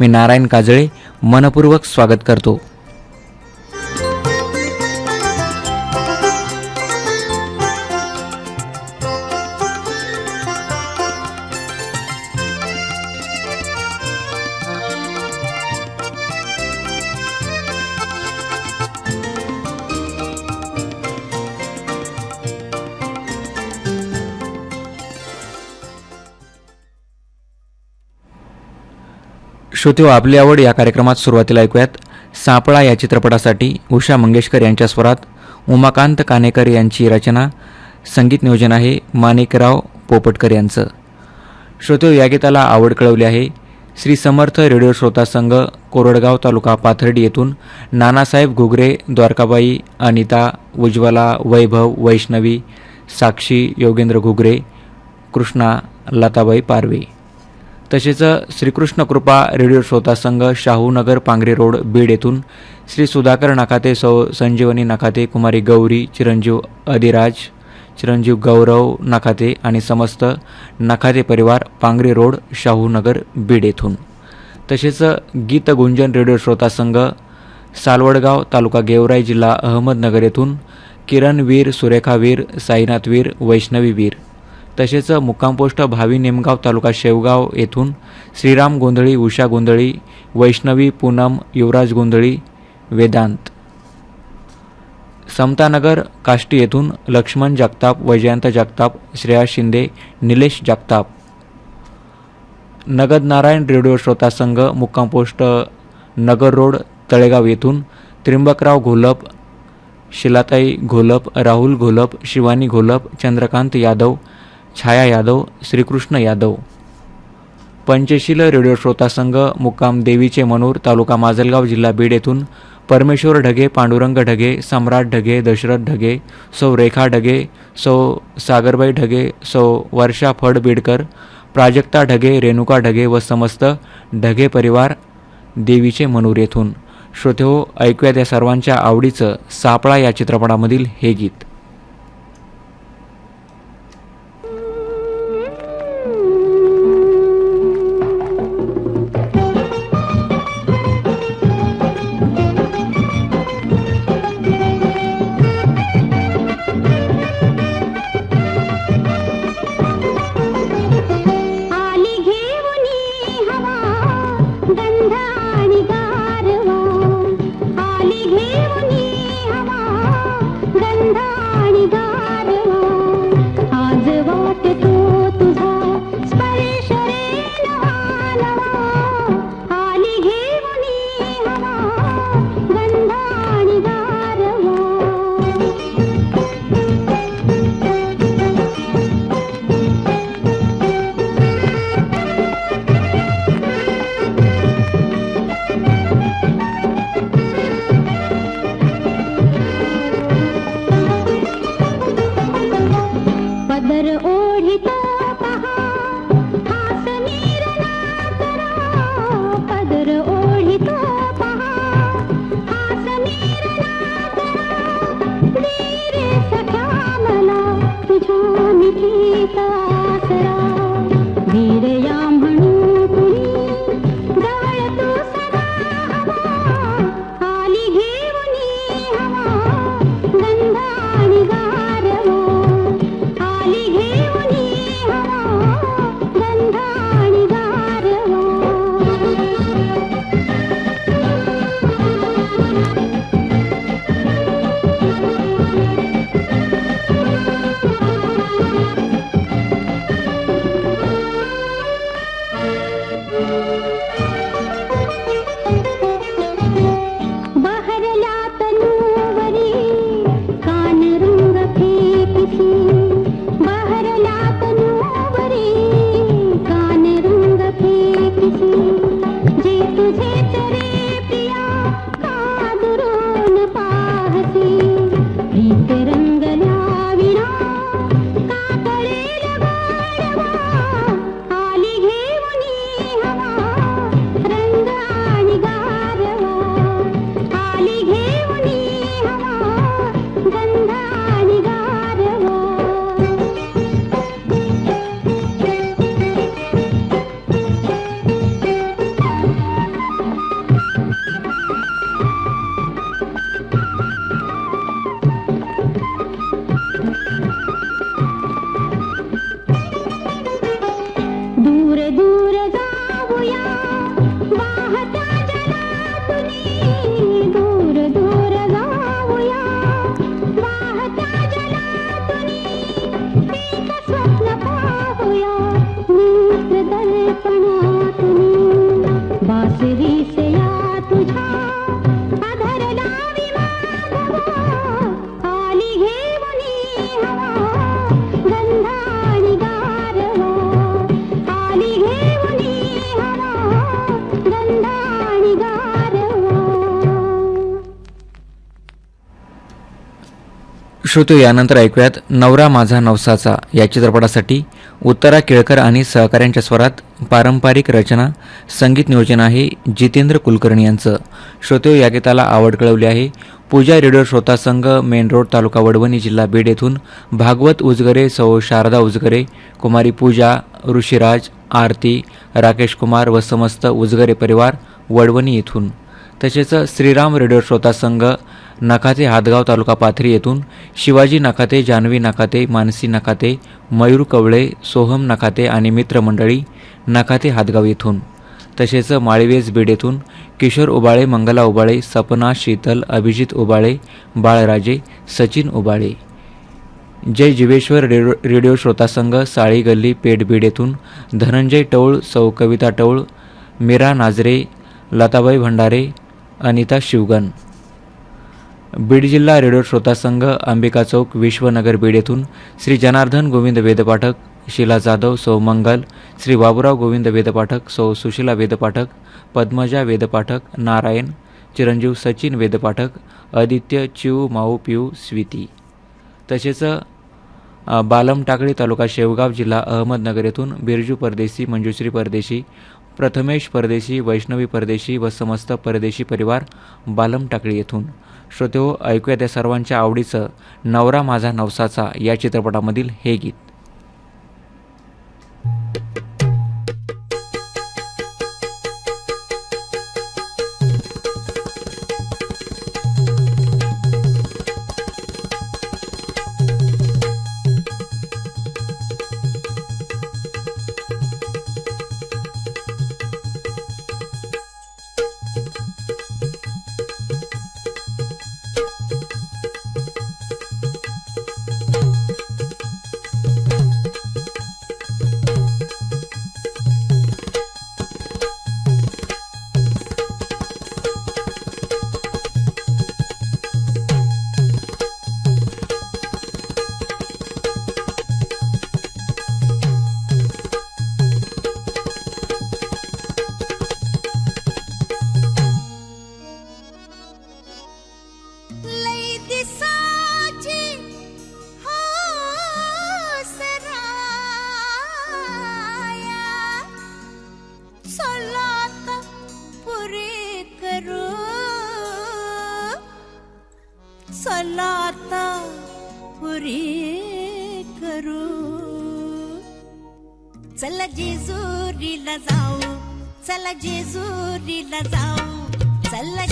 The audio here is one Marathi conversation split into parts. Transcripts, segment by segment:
मी नारायण काजळे मनपूर्वक स्वागत करतो. श्रोतेहो आपली आवड या कार्यक्रमात सुरुवातीला ऐकूयात. सापळा या चित्रपटासाठी उषा मंगेशकर यांच्या स्वरात उमाकांत कानेकर यांची रचना संगीत नियोजन आहे माणिकराव पोपटकर यांचं. श्रोतेहो या गीताला आवड कळवली आहे. श्री समर्थ रेडिओ श्रोता संघ कोरडगाव तालुका पाथर्डी येथून नानासाहेब घुगरे द्वारकाबाई अनिता उज्ज्वला वैभव वैष्णवी साक्षी योगेंद्र घुगरे कृष्णा लताबाई पारवे. तसेच श्रीकृष्ण कृपा रेडिओ श्रोता संघ शाहूनगर पांगरे रोड बीड येथून श्री सुधाकर नाकाते सौ संजीवनी नाकाते कुमारी गौरी चिरंजीव अधिराज चिरंजीव गौरव नाकाते आणि समस्त नाकाते परिवार पांगरे रोड शाहूनगर बीड येथून. तसेच गीत गुंजन रेडिओ श्रोता संघ सालवडगाव तालुका गेवराई जिल्हा अहमदनगर येथून किरण वीर सुरेखा वीर साईनाथ वीर वैष्णवी वीर. तसेच मुक्कामपोस्ट भावी नेमगाव तालुका शेवगाव येथून श्रीराम गोंधळी उषा गोंधळी वैष्णवी पूनम युवराज गोंधळी वेदांत. समतानगर काष्टी येथून लक्ष्मण जगताप वैजयंत जगताप श्रेया शिंदे निलेश जगताप. नगद नारायण रेडिओ श्रोता संघ मुक्काम पोस्ट नगर रोड तळेगाव येथून त्रिंबकराव घोलप शिलाताई घोलप राहुल घोलप शिवानी घोलप चंद्रकांत यादव छाया यादव श्रीकृष्ण यादव. पंचशील रेडिओ श्रोता संघ मुक्काम देवीचे मनूर तालुका माजलगाव जिल्हा बीड येथून परमेश्वर ढगे पांडुरंग ढगे सम्राट ढगे दशरथ ढगे सौ रेखा ढगे सौ सागरबाई ढगे सौ वर्षा फड बीडकर प्राजक्ता ढगे रेणुका ढगे व समस्त ढगे परिवार देवीचे मनूर येथून. श्रोतेहो ऐकूयात या सर्वांच्या आवडीचं सापळा या चित्रपटामधील हे गीत. बासरी श्रोतो यानंतर ऐकूयात नवरा माझा नवसाचा या चित्रपटासाठी. उत्तरा केळकर आणि सहकाऱ्यांच्या स्वरात पारंपरिक रचना संगीत नियोजन आहे जितेंद्र कुलकर्णी यांचं. श्रोतो या गीताला आवड कळवली आहे. पूजा रेडिओ श्रोता संघ मेन रोड तालुका वडवणी जिल्हा बीड येथून भागवत उजगरे सौ शारदा उजगरे कुमारी पूजा ऋषिराज आरती राकेश कुमार व समस्त उजगरे परिवार वडवणी येथून. तसेच श्रीराम रेडिओ श्रोता संघ नखाते हातगाव तालुका पाथरी येथून शिवाजी नखाते जान्हवी नखाते मानसी नखाते मयूर कवळे सोहम नखाते आणि मित्रमंडळी नखाते हातगाव येथून. तसेच माळवेज बीड येथून किशोर उबाळे मंगला उबाळे सपना शीतल अभिजित उबाळे बाळराजे सचिन उबाळे. जय जिवेश्वर रेडिओ रेडिओ श्रोता संघ साळी गल्ली पेठ बीड येथून धनंजय टौळ सौ कविता टौळ मीरा नाजरे लताबाई भंडारे अनिता शिवगण बीड जिल्हा रेडिओ श्रोता संघ अंबिका चौक विश्वनगर बीड येथून श्री जनार्दन गोविंद वेदपाठक शिला जाधव सौ मंगल श्री बाबुराव गोविंद वेदपाठक सौ सुशिला वेदपाठक पद्मजा वेदपाठक नारायण चिरंजीव सचिन वेदपाठक आदित्य चिऊ माऊ पिऊ स्वीती. तसेच बालम टाकळी तालुका शेवगाव जिल्हा अहमदनगर येथून बिरजू परदेशी मंजुश्री परदेशी प्रथमेश परदेशी वैष्णवी परदेशी व समस्त परदेशी परिवार बालम टाकळी येथून श्रोतेहो ऐकूया त्या सर्वांच्या आवडीचं नवरा माझा नवसाचा या चित्रपटामधील हे गीत. चला जेजुरीला जाऊ चला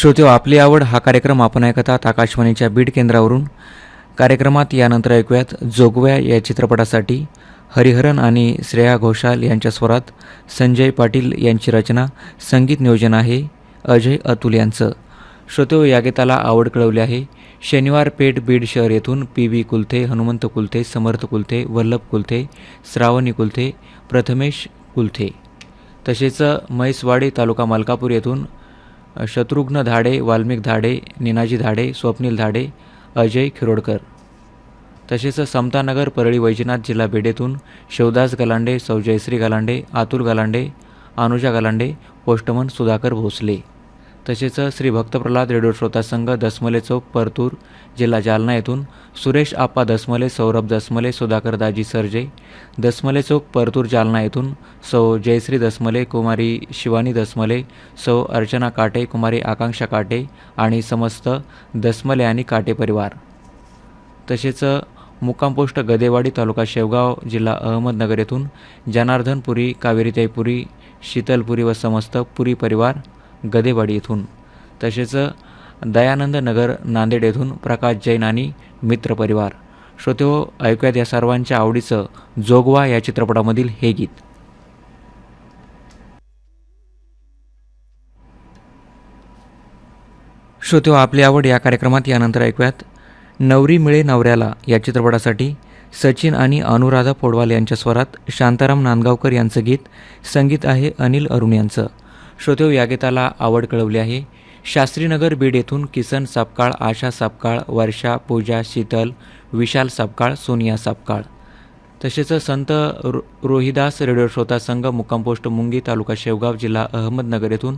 श्रोते हो, आपली आवड हा कार्यक्रम आपण ऐकत आहात आकाशवाणीच्या बीड केंद्रावरून. कार्यक्रमात यानंतर ऐकूयात जोगव्या या चित्रपटासाठी हरिहरन आणि श्रेया घोषाल यांच्या स्वरात संजय पाटील यांची रचना संगीत नियोजन आहे अजय अतुल यांचं. श्रोतेव हो, या गीताला आवड कळवली आहे. शनिवार पेठ बीड शहर येथून पी व्ही कुलथे हनुमंत कुलथे समर्थ कुलथे वल्लभ कुलथे श्रावणी कुलथे प्रथमेश कुलथे. तसेच म्हैसवाडी तालुका मलकापूर येथून शत्रुघ्न धाडे वाल्मिक धाडे निनाजी धाडे स्वप्नील धाडे अजय खिरोडकर. तसेच समतानगर परळी वैजनाथ जिल्हा बेडेतून शिवदास गलांडे सौ जयश्री गलांडे अतुल गलांडे अनुजा गलांडे पोस्टमन सुधाकर भोसले. तसेच श्री भक्तप्रल्हाद रेडिओ श्रोता संघ दसमले चौक परतूर जिल्हा जालना येथून सुरेश आप्पा दसमले सौरभ दसमले सुधाकर दाजी सरजे. दसमले चौक परतूर जालना येथून सौ जयश्री दसमले कुमारी शिवानी दसमले सौ अर्चना काटे कुमारी आकांक्षा काटे आणि समस्त दसमले आणि काटे परिवार. तसेच मुक्काम पोस्ट गदेवाडी तालुका शेवगाव जिल्हा अहमदनगर येथून जनार्दनपुरी कावेरीताईपुरी शीतलपुरी व समस्त पुरी परिवार गदेवाडी येथून. तसेच दयानंद नगर नांदेड येथून प्रकाश जैन आणि मित्र परिवार. श्रोते हो ऐकूयात या सर्वांच्या आवडीचं जोगवा या चित्रपटामधील हे गीत. श्रोते हो, आपली आवड या कार्यक्रमात यानंतर ऐकूयात. नवरी मिळे नवऱ्याला या चित्रपटासाठी सचिन आणि अनुराधा पोडवाल यांच्या स्वरात शांताराम नांदगावकर यांचं गीत संगीत आहे अनिल अरुण यांचं. श्रोतेव या गीताला आवड कळवली आहे. शास्त्रीनगर बीड येथून किसन सापकाळ आशा सापकाळ वर्षा पूजा शीतल विशाल सापकाळ सोनिया सापकाळ. तसेच संत रो रोहिदास रेडिओ श्रोता संघ मुक्कामपोस्ट मुंगी तालुका शेवगाव जिल्हा अहमदनगर येथून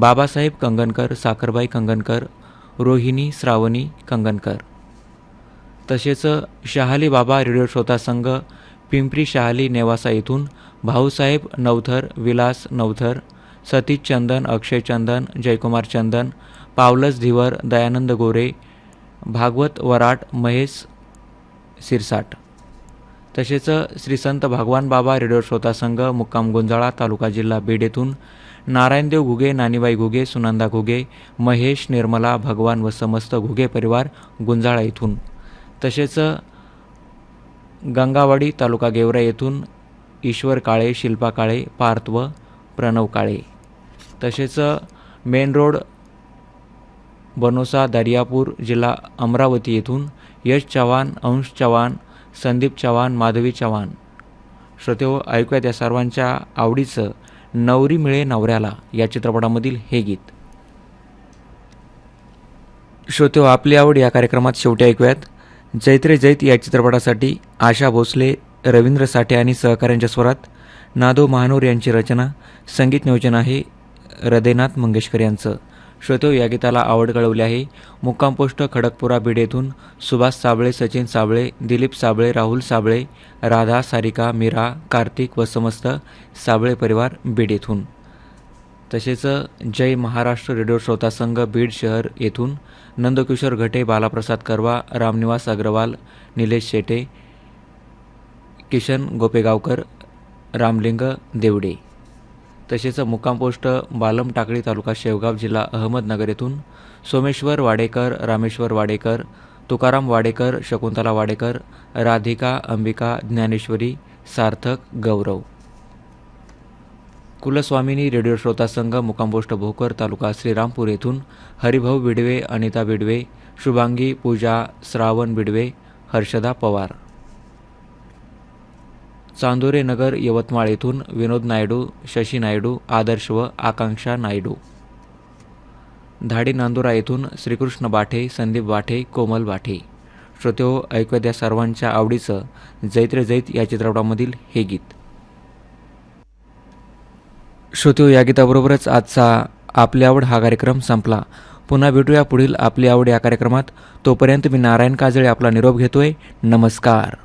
बाबासाहेब कंगनकर साखरबाई कंगनकर रोहिणी श्रावणी कंगनकर तसेच शहाली बाबा रेडिओ श्रोता संघ पिंपरी शहाली नेवासा येथून भाऊसाहेब नवथर विलास नवथर सतीश चंदन अक्षय चंदन जयकुमार चंदन पावलस धिवर दयानंद गोरे भागवत वराट महेश सिरसाट. तसेच श्री संत भगवान बाबा रेडिओ श्रोता संघ मुक्काम गुंजाळा तालुका जिल्हा बीड येथून नारायणदेव घुगे नानीबाई घुगे सुनंदा घुगे महेश निर्मला भगवान व समस्त घुगे परिवार गुंजाळा येथून तसेच गंगावाडी तालुका गेवरा येथून ईश्वर काळे शिल्पा काळे पार्थ प्रणव काळे. तसेच मेन रोड बनोसा दर्यापूर जिल्हा अमरावती येथून यश चव्हाण अंश चव्हाण संदीप चव्हाण माधवी चव्हाण. श्रोतेहो ऐकूयात या सर्वांच्या आवडीचं नवरी मिळे नवऱ्याला या चित्रपटामधील हे गीत. श्रोतेहो आपली आवड या कार्यक्रमात शेवटी ऐकूयात. जैत्रे जैत या चित्रपटासाठी आशा भोसले रवींद्र साठे आणि सहकाऱ्यांच्या स्वरात नादो महानोर यांची रचना संगीत नियोजन आहे हृदयनाथ मंगेशकर यांचं. श्रोतो या गीताला आवड कळवली आहे. मुक्काम पोस्ट खडकपुरा बीड येथून सुभाष साबळे सचिन साबळे दिलीप साबळे राहुल साबळे राधा सारिका मीरा कार्तिक व समस्त साबळे परिवार बीड येथून तसेच जय महाराष्ट्र रेडिओ श्रोता संघ बीड शहर येथून नंदकिशोर घटे बालाप्रसाद करवा रामनिवास अग्रवाल निलेश शेटे किशन गोपेगावकर रामलिंग देवडे. तसेच मुक्काम पोस्ट बालम टाकळी तालुका शेवगाव जिल्हा अहमदनगर येथून सोमेश्वर वाडेकर रामेश्वर वाडेकर तुकाराम वाडेकर शकुंतला वाडेकर राधिका अंबिका ज्ञानेश्वरी सार्थक गौरव. कुलस्वामिनी रेडिओ श्रोता संघ मुकामपोस्ट भोकर तालुका श्रीरामपूर येथून हरिभाऊ बिडवे अनिता बिडवे शुभांगी पूजा श्रावण बिडवे हर्षदा पवार. चांदोरे नगर यवतमाळ येथून विनोद नायडू शशी नायडू आदर्श व आकांक्षा नायडू. धाडी नांदुरा येथून श्रीकृष्ण बाठे संदीप बाठे कोमल बाठे. श्रोतेहो ऐकत या सर्वांच्या आवडीचं जैत्र जैत या चित्रपटामधील हे गीत. श्रोतेहो या गीताबरोबरच आजचा आपली आवड हा कार्यक्रम संपला. पुन्हा भेटूया पुढील आपली आवड या कार्यक्रमात. तोपर्यंत मी नारायण काजळे आपला निरोप घेतोय. नमस्कार.